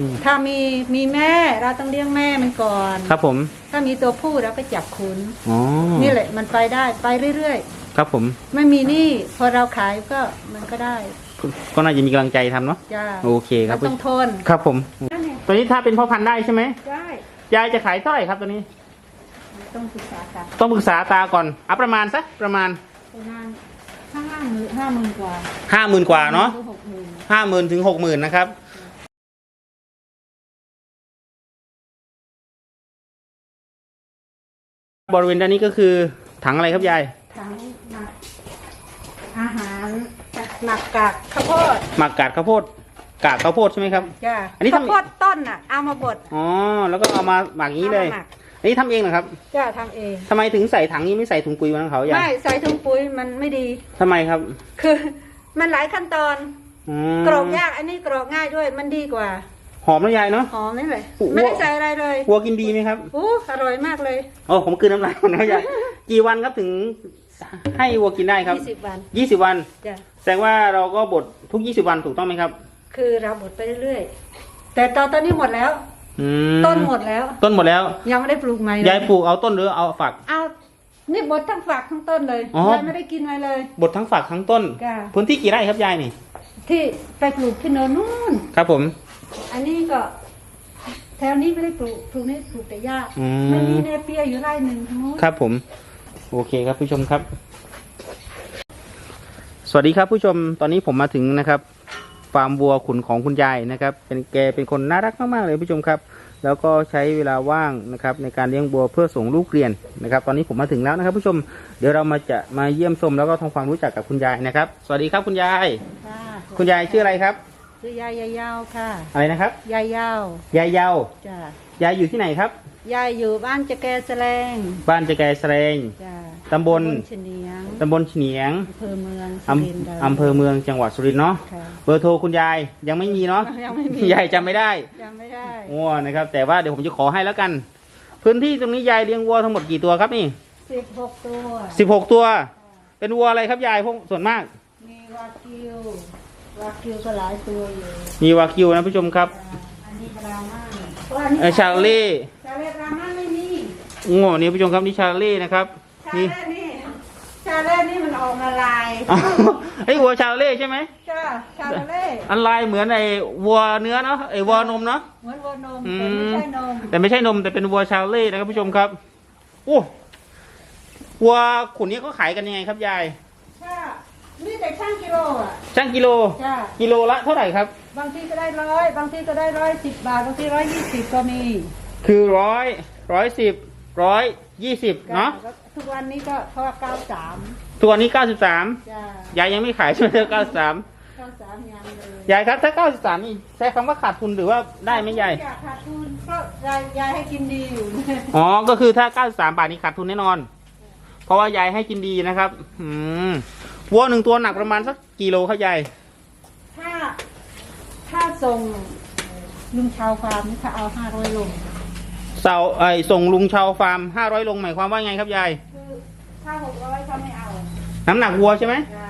อืม ถ้ามีมีแม่เราต้องเลี้ยงแม่มันก่อน ครับผมถ้ามีตัวผู้เราก็จับขุน อ๋อนี่แหละมันไปได้ไปเรื่อยครับผมๆ ไม่มีหนี่พอเราขายก็มันก็ได้ก็ก็น่าจะมีกำลังใจทำเนาะจ้าโอเคครับเราต้องทนครับผม นั่นเองตัวนี้ถ้าเป็นพ่อพันธุ์ได้ใช่ไหมได้ยายจะขายเท่าไหร่ครับตัวนี้ ต้องศึกษากันต้องปรึกษาตาก่อนเอาประมาณสักประมาณประมาณห้าหมื่นห้าหมื่นกว่าห้าหมื่นกว่าเนาะหรือหกหมื่นห้าหมื่นถึงหกหมื่นนะครับ บริเวณด้านนี้ก็คือถังอะไรครับยาย ทั้งหมักอาหารหมักกากข้าวโพดหมักกาดข้าวโพดกากข้าวโพดใช่ไหมครับ จ้าอันนี้ทำ ข้าวโพดต้นอะ เอามาบดอ๋อแล้วก็เอามาหมักอย่างนี้เลยอามาหมักอันนี้ทำเองเหรอครับจ้าทำเองทำไมถึงใส่ถังนี้ไม่ใส่ถุงปุ๋ยวันเขายาไม่ยใส่ถุงปุ๋ยมันไม่ดี ทำไมครับคือ มันหลายขั้นตอนอืมกรอกยากอันนี้กรอกง่ายด้วยมันดีกว่า หอมนะยายเนาะ หอมนี่เลย โอ้โห ไม่ได้ใส่อะไรเลยวัวกินดีไหมครับอู้อร่อยมากเลยโอ้ผมคืนน้ำลายก่อนนะยายกี่วันครับถึงให้วัวกินได้ครับยี่สิบวันยี่สิบวันจ้ะแสดงว่าเราก็บดทุกยี่สิบวันถูกต้องไหมครับ คือเราบดไปเรื่อยๆ แต่ตอนตอนนี้หมดแล้ว อืมต้นหมดแล้ว ต้นหมดแล้ว ยังไม่ได้ปลูกใหม่เลยยายปลูกเอาต้นหรือเอาฝัก เอานี่บดทั้งฝักทั้งต้นเลยอ๋อ ยายไม่ได้กินอะไรเลย บดทั้งฝักทั้งต้น จ้ะ พื้นที่กี่ไร่ครับยายนี่ ที่ไปปลูกที่โนนนู่น ครับผม อันนี้ก็ แถวนี้ไม่ได้ปลูกปลูกนี่ปลูกแต่หญ้าอืมันมีมเนเปียอยู่ไร่หนึ่งทางนู้นครับผม โอเคครับผู้ชมครับ สวัสดีครับผู้ชมตอนนี้ผมมาถึงนะครับ ฟาร์มวัวขุนของคุณยายนะครับ เป็นแกเป็นคนน่ารักมากๆเลยผู้ชมครับ แล้วก็ใช้เวลาว่างนะครับ ในการเลี้ยงวัวเพื่อส่งลูกเรียนนะครับ ตอนนี้ผมมาถึงแล้วนะครับ ผู้ชมเดี๋ยวเรามาจะมาเยี่ยมชมแล้วก็ทำความรู้จักกับคุณยายนะครับ สวัสดีครับคุณยายค่ะคุณยายชื่ออะไรครับ ชื่อยายยายยาวค่ะ อะไรนะครับ ยายยาวยายเยาวจ้ะยายอยู่ที่ไหนครับ ยายอยู่บ้านจะแกแสลงบ้านจะแกแสลงจ้ะตำบลเฉนียงตำบลเฉียงอำเภอเมืองสุอรินทร์ำอำเภอเมืองจังหวัดสุรินทร์เนาะ ค่ะ เบอร์โทรคุณยายยังไม่มีเนาะ ยังไม่มี ยายจำไม่ได้ยังไม่ได้โอ้นะครับ แต่ว่าเดี๋ยวผมจะขอให้แล้วกัน พื้นที่ตรงนี้ยายเลี้ยงวัวทั้งหมดกี่ตัวครับนี่สิบหกตัว สิบหกตัว เป็นวัวอะไรครับยายพวกส่วนมาก มีวากิว วากิวก็หลายตัวอยู่มีวากิวนะผู้ชมครับอันนี้บรามาตัวนี้เออชาเล่ชาเล่บรามาไม่มีโง่นี่ผู้ชมครับนี่ชาเล่นะครับชานี่ เล่นี่ชาเล่นี่มันออกละลายอ๋อไอ้วัวชาเล่ใช่ไหมจ้าชาเล่อันลายเหมือนไอ้วัวเนื้อเนาะไอ้วัวนมเนาะ เหมือนวัวนมอืแต่ไม่มใช่นมแต่ไม่ใช่นมแต่เป็นวัวชาเล่นะครับผู้ชมครับโอ้วัวขุนนี้เขาขายกันยังไงครับยายถ้า นี่แต่ช่างกิโลอะช่างกิโล จ้ากิโลละเท่าไหร่ครับ บางทีก็ได้ร้อยบางทีก็ได้ร้อยสิบบาทบางทีร้อยยี่สิบก็มีคือร้อยร้อยสิบร้อยยี่สิบเนาะก็ทุกวันนี้ก็เพราะว่าเก้าสามตัวนี้เก้าสิบสามจ้ายายยังไม่ขายใช่ไหมเก้าสิบสามเก้าสามยังเลยยายครับถ้าเก้าสิบสามนี่ใช้คำว่าขาดทุนหรือว่าได้ไหมยายอยากขาดทุนก็ยายยายให้กินดีอยู่อ๋อก็คือถ้าเก้าสิบสามบาทนี่ขาดทุนแน่นอน เพราะว่ายายให้กินดีนะครับ อืม วัวหนึ่งตัวหนักประมาณสักกิโลครับยายถ้า ถ้าส่งลุงชาวฟาร์มนี่เขาเอาห้าร้อยลง เสาไอส่งลุงชาวฟาร์มห้าร้อยลงหมายความว่าไงครับยาย คือถ้าหกร้อยเขาไม่เอาน้ำหนักวัวใช่ไหมจ้า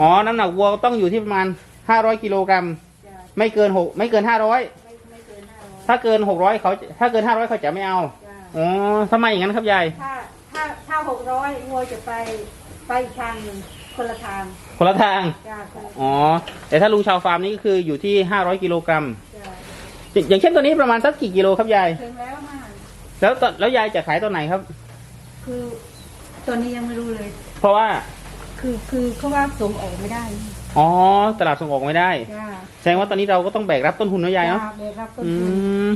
อ๋อ น้ำหนักวัวต้องอยู่ที่ประมาณห้าร้อยกิโลกรัม จ้าไม่เกินหกไม่เกินห้าร้อย ไม่ไม่เกินห้าร้อยถ้าเกินหกร้อยเขาถ้าเกินห้าร้อยเขาจะไม่เอา จ้าอ๋อทำไมอย่างนั้นครับยาย ถ้าถ้าถ้าหกร้อยงัวจะไปไปอีกทางหนึ่ง คนละทางคนละทาง จ้าคนละอ๋อ แต่ถ้าลุงชาวฟาร์มนี่ก็คืออยู่ที่ห้าร้อยกิโลกรัม จ้าอย่างเช่นตัวนี้ประมาณสักกี่กิโลครับยาย ถึงแล้วมากแล้วตอนแล้วยายจะขายตอนไหนครับ คือตอนนี้ยังไม่รู้เลย เพราะว่า คือคือเขาว่าส่งออกไม่ได้อ๋อ ตลาดส่งออกไม่ได้ จ้าแสดงว่าตอนนี้เราก็ต้องแบกรับต้นทุนนะยายเนาะ จ้เด็กรับต้นอืทุนม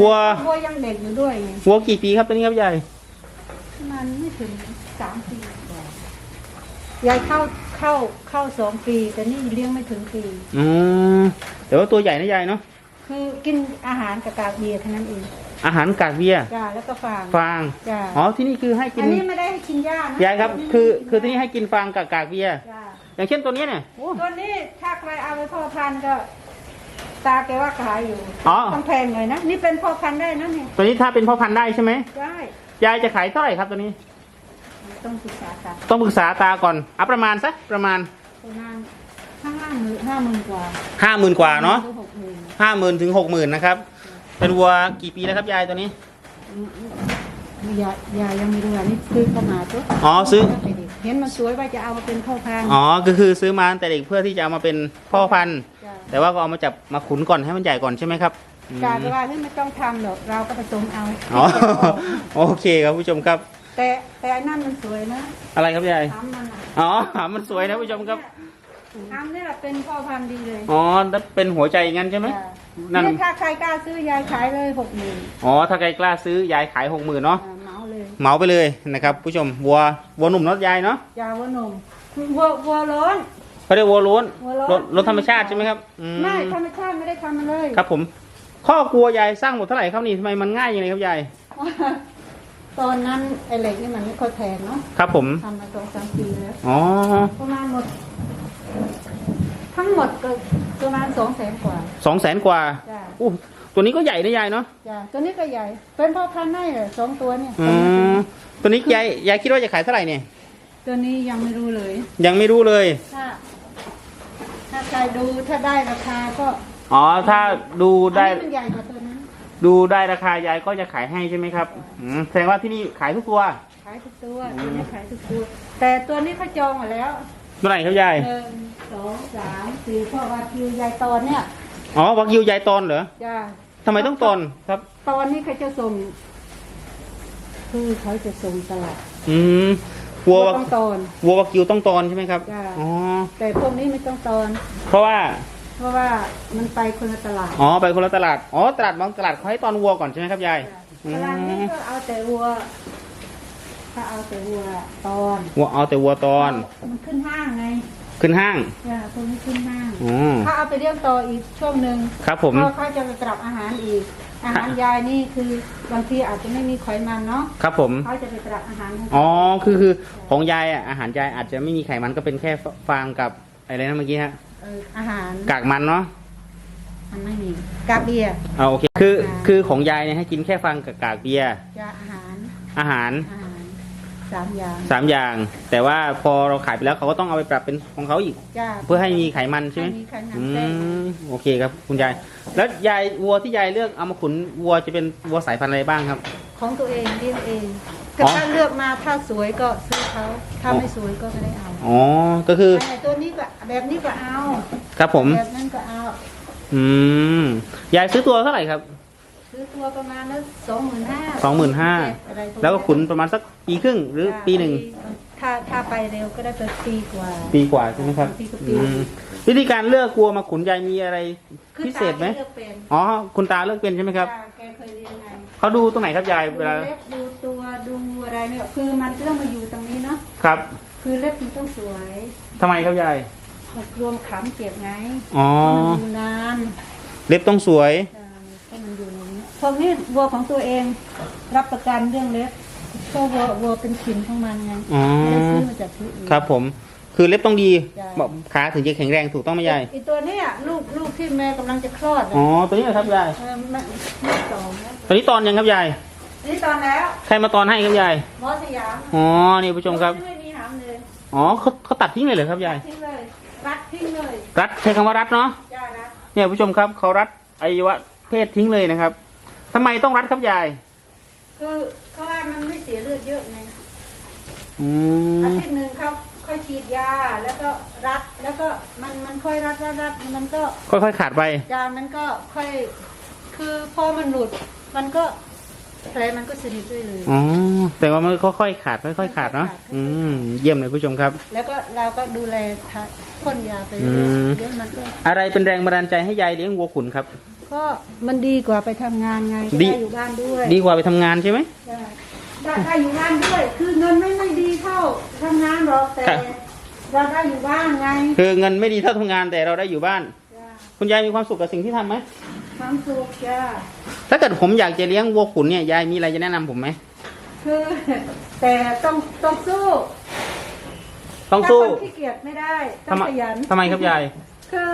วัว วัวยังเด็กอยู่ด้วยไงวัวกี่ปีครับตัวนี้ครับยายมันไม่ถึงสามปีกว่า ยายเข้าเข้าเข้าสองปี แต่นี่เลี้ยงไม่ถึงปีอืมแต่ว่าตัวใหญ่นะยายเนาะคือกินอาหารกับกากเบียร์เท่านั้นเองอาหารกากเบียร์จ้าแล้วก็ฟางฟางจ้าอ๋อที่นี่คือให้กิอันนนี้ไม่ได้ให้กินหญ้านะยายครับ คือคือที่นี่ให้กินฟางกับกากเบียร์จ้าอย่างเช่นตัวเนี้ยเนี่ยโอ้ตัวนี้ถ้าใครเอาไปพ่อพันธุ์ก็ตาแกว่าขายอยู่อ๋อต้องแพงหน่อยนะนี่เป็นพ่อพันธุ์ได้นะเนี่ยตัวนี้ถ้าเป็นพ่อพันธุ์ได้ใช่ไหมได้ยายจะขายเท่าไหร่ครับตัวนี้ ต้องศึกษากันต้องปรึกษาตาก่อนเอาประมาณสักประมาณประมาณห้าหมื่นห้าหมื่นกว่าห้าหมื่นกว่าเนาะหรือหกหมื่นห้าหมื่นถึงหกหมื่นนะครับ เป็นวัวกี่ปีแล้วครับยายตัวนี้ ยายยายยังไม่รู้อันนี้ซื้อเข้ามาตัวอ๋อซื้อ เห็นมันสวยว่าจะเอามาเป็นพ่อพันธุ์อ๋อก็คือซื้อมาตั้งแต่เด็กเพื่อที่จะเอามาเป็นพ่อพันธุ์ จ้ะแต่ว่าก็เอามาจับมาขุนก่อนให้มันใหญ่ก่อนใช่ไหมครับอืมกาเวลาที่ไม่ต้องทำหรอกเราก็ผสมเอา อ๋อ โอเคครับผู้ชมครับ แต่แต่อันนั่นมันสวยนะอะไรครับยายทำมันอะอ๋อมันสวยนะผู้ชมครับทำนี่แหละเป็นพ่อพันธุ์ดีเลยอ๋อแล้วเป็นหัวใจอย่างนั้นใช่ไหมจ้ะนั่น นี่ถ้าใครกล้าซื้อยายขายเลยหกหมื่นอ๋อถ้าใครกล้าซื้อยายขายหกหมื่นเนาะเหมาเลยเหมาไปเลยนะครับ ผู้ชมวัววัวหนุ่มเนอะยายเนาะยาวัวนมวัววัวร้อน เขาเรียกวัวล้วนวัวล้วนรถรถธรรมชาติใช่ไหมครับอืมไม่ธรรมชาติไม่ได้ทำมันเลยครับผมข้อกลัวยายสร้างหมดเท่าไหร่ครับนี่ทำไมมันง่ายอย่างไรครับยาย ตอนนั้นไอ้เหล็กนี่มันไม่ค่อยแพงเนาะครับผมทำมาสองสามปีแล้วอ๋อประมาณหมด ทั้งหมดก็ประมาณสองแสนกว่าสองแสนกว่าจ้าอู้ตัวนี้ก็ใหญ่นะยายเนาะจ้าตัวนี้ก็ใหญ่ เป็นพ่อพันธุ์ได้เหรอสองตัวเนี่ยอืมตัวนี้ยายยายคิดว่าจะขายเท่าไหร่เนี่ยตัวนี้ยังไม่รู้เลย ยังไม่รู้เลย ถ้า ถ้าใครดูถ้าได้ราคาก็อ๋อถ้าดูได้อันนี้มันใหญ่กว่าตัวนั้น ดูได้ราคายายก็จะขายให้ใช่ไหมครับอืมแสดงว่าที่นี่ขายทุกตัว ขายทุกตัวตัวนี้ขายทุกตัว แต่ตัวนี้เขาจองหมดแล้วเท่าไหร่ครับยาย หนึ่งสองสามสี่พ่อวาคิวยายตอนเนี่ยอ๋อวักยิวยายตอนเหรอจ้าทำไมต้องตอนครับ ตอนนี้เขาจะส่ง คือเขาจะส่งตลาดอืมวัววักต้องตอน วัววักยิวต้องตอนใช่ไหมครับ จ้ะ อ๋อ แต่พวกนี้ไม่ต้องตอน เพราะว่า เพราะว่ามันไปคนละตลาดอ๋อไปคนละตลาดอ๋อตลาดบางตลาดเขาให้ตอนวัวก่อนใช่ไหมครับยายตลาดนี้ก็เอาแต่วัว ถ้าเอาแต่วัวตอนวัวเอาแต่วัวตอน มันขึ้นห้างไงขึ้นห้างจ้ะพวกนี้ขึ้นห้างอ๋อถ้าเอาไปเลี้ยงต่ออีกช่วงหนึ่งครับผมเพราะเขาจะไปปรับอาหารอีก อาหารยายนี่คือบางทีอาจจะไม่มีไขมันเนาะครับผมเขาจะไปปรับอาหารให้อ๋อคือคือของยายอะอาหารยายอาจจะไม่มีไขมันก็เป็นแค่ฟางกับอะไรนะเมื่อกี้ฮะ เอออาหารกากมันเนาะมันไม่มีกาเบียร์อ่าโอเคคือคือของยายเนี่ยให้กินแค่ฟางกับกากเบียร์จะอาหารอาหารอาหารสามอย่างสามอย่าง แต่ว่าพอเราขายไปแล้วเขาก็ต้องเอาไปปรับเป็นของเขาอีก จ้าเพื่อให้มีไขมันใช่ไหมมีไขมันอืแทรกมโอเคครับคุณยาย แล้วยายวัวที่ยายเลือกเอามาขุนวัวจะเป็นวัวสายพันธุ์อะไรบ้างครับ ของตัวเองเลี้ยงเองอ๋ก็อถ้าเลือกมาถ้าสวยก็ซื้อเขาถ้าไม่สวยก็ไม่ได้เอาอ๋อก็คือไอ้ตัวนี้ก็ แบบนี้ก็เอาครับผม แบบนั้นก็เอาอืมยายซื้อตัวเท่าไหร่ครับซื้อตัวประมาณนั้นสองหมื่นห้า25,000แล้วก็ขุนประมาณสักปีครึ่งหรือปีหนึ่งถ้าถ้าไปเร็วก็ได้ไปปีกว่า ปีกว่าใช่ไหมครับปีกว่าปี อืมวิธีการเลือกวัวมาขุนยายมีอะไรคือพิเศษไหมตาเลือกเป็นอ๋อคุณตาเลือกเป็นใช่ไหมครับตาแกเคยเรียนไงเขาดูตรงไหนครับยายดูเวลาเล็บดูตัวดูอะไรเนี่ยคือมันจะต้องมาอยู่ตรงนี้เนาะครับ คือเล็บมันต้องสวยทำไมครับยาย รวมขำเก็บไงอ๋อเพราะมันอยู่นานเล็บต้องสวยให้มันอยู่ในนี้พวกนี้วัวของตัวเอง รับประกันเรื่องเล็บเพราะวัววัวเป็นขินของมันไงอ๋อไม่ได้ซื้อมาจากที่อื่น ครับผม คือเล็บต้องดีจ้ะบอกขาถึงจะแข็งแรงถูกต้องไหมยายไอตัวเนี้ยลูกลูกที่แม่กำลังจะคลอดอ๋ออะตัวนี้เหรอครับยายเออแม่แม่สองแล้วตัวนี้ตอนยังครับยายนี่ตอนแล้วใครมาตอนให้ครับยายหมอสยามอ๋อนี่ผู้ชมครับ ไม่มีหามเลยอ๋อเขาเขาตัดทิ้งเลยเหรอครับยายทิ้งเลย รัดทิ้งเลยรัดใช้คำว่ารัดเนาะจ้านะเนี่ยผู้ชมครับเขารัดอวัยวะเพศทิ้งเลยนะครับทำไมต้องรัดครับยายคือเขาว่ามันไม่เสียเลือดเยอะไงอือามทิตย์หนึ่งเขาค่อยฉีดยาแล้วก็รัดแล้วก็มันมันค่อยรัดรัดรัดมันก็ค่อยๆขาดไป ยามันก็ค่อย คือพอมันหลุดมันก็ แผลมันก็สนิทด้วยเลย อ๋อแต่ว่ามันค่อยๆขาดค่อยๆขาดเนาะอืมเยี่ยมเลยผู้ชมครับ แล้วก็เราก็ดูแลทาพ่นยาไปอืเรื่อยมๆเดี๋ยวมันก็อะไรเป็นแรงบันดาลใจให้ยายเลี้ยงวัวขุนครับ ก็มันดีกว่าไปทำงานไงดี ได้อยู่บ้านด้วยดีกว่าไปทำงานใช่ไหมได้ได้ได้อยู่บ้านด้วย คือเงินไม่ไม่ดีเท่าทำงานหรอกแต่ครับ เราได้อยู่บ้านไงคือเงินไม่ดีเท่าทำงานแต่เราได้อยู่บ้าน จ้ะคุณยายมีความสุขกับสิ่งที่ทำไหม ความสุขจ้าถ้าเกิดผมอยากจะเลี้ยงวัวขุนเนี่ยยายมีอะไรจะแนะนำผมไหมคือแต่ต้องต้องสู้ต้องสู้ถ้าคนขี้เกียจไม่ได้ต้อทำงไมขยันทำไมครับยายคือ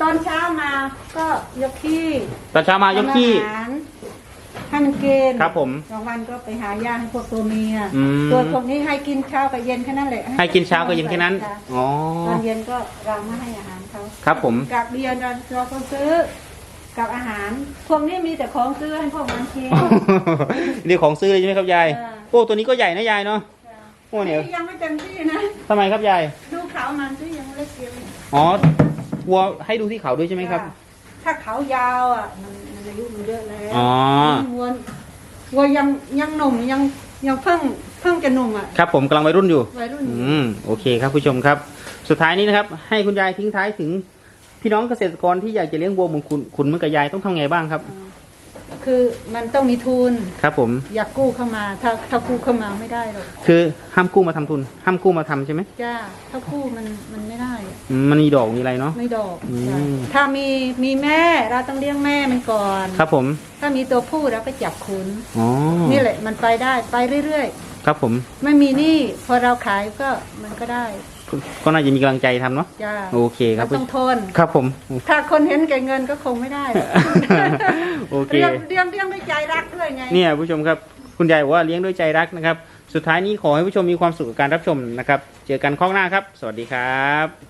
ตอนเช้ามาก็ยกขี้ตอนเช้ามายกขี้ ทำอาหารให้มันกินครับผมกลางวันก็ไปหาหญ้าให้พวกตัวเมียอืม ตัวพวกนี้ให้กินเช้ากับเย็นแค่นั้นแหละให้กินเช้ากับเย็นแค่นั้นค่ะอ๋อ ตอนเย็นก็เราไม่ให้อาหารเขาครับผม กับเบียร์เราเราก็ซื้อ กับอาหาร พวกนี้มีแต่ของซื้อให้พวกมันกิน นี่ของซื้อเลยใช่ไหมครับยายเออโอ้ตัวนี้ก็ใหญ่นะยายเนาะโอ้เนี่ยยังไม่เต็มที่นะทำไมครับยายดูเขามันซิยังเล็กเดียวอ๋อวัวให้ดูที่เขาด้วยใช่ไหมครับ ถ้าเขายาวอะมันมันอายุมันเยอะแล้วอ๋อ วัววัวยังยังหนุ่มยังยังเพิ่งเพิ่งจะหนุ่มอะครับผมกำลังวัยรุ่นอยู่ วัยรุ่นอืมโอเคครับผู้ชมครับ สุดท้ายนี้นะครับ ให้คุณยายทิ้งท้ายถึง พี่น้องเกษตรกรที่อยากจะเลี้ยงวัวเหมือนคุณคุณเหมื่อนกับยายต้องทำไงบ้างครับ คือมันต้องมีทุน ครับผม อยากกู้เข้ามา ถ้าถ้ากู้เข้ามาไม่ได้หรอกคือห้ามกู้มาทำทุน ห้ามกู้มาทำใช่ไหมจ้าถ้ากู้มันมันไม่ได้อะอืมมันมีดอกมีอะไรเนาะ ไม่ดอกอืม จ้ะถ้ามีมีแม่เราต้องเลี้ยงแม่มันก่อน ครับผมถ้ามีตัวผู้เราก็จับขุน อ๋อนี่แหละมันไปได้ไปเรื่อย ครับผม ๆ ไม่มีหนี้พอเราขายก็มันก็ได้ ก็น่าจะมีกำลังใจทำเนาะจ้าโอเคครับมันต้องทน ครับผม ถ้าคนเห็นแก่เงินก็คงไม่ได้หรอกโอเค เลี้ยงเลี้ยงเลี้ยงด้วยใจรักด้วยไง เนี่ยผู้ชมครับคุณยายบอกว่าเลี้ยงด้วยใจรักนะครับ สุดท้ายนี้ขอให้ผู้ชมมีความสุขกับการรับชมนะครับ เจอกันข้องหน้าครับ สวัสดีครับ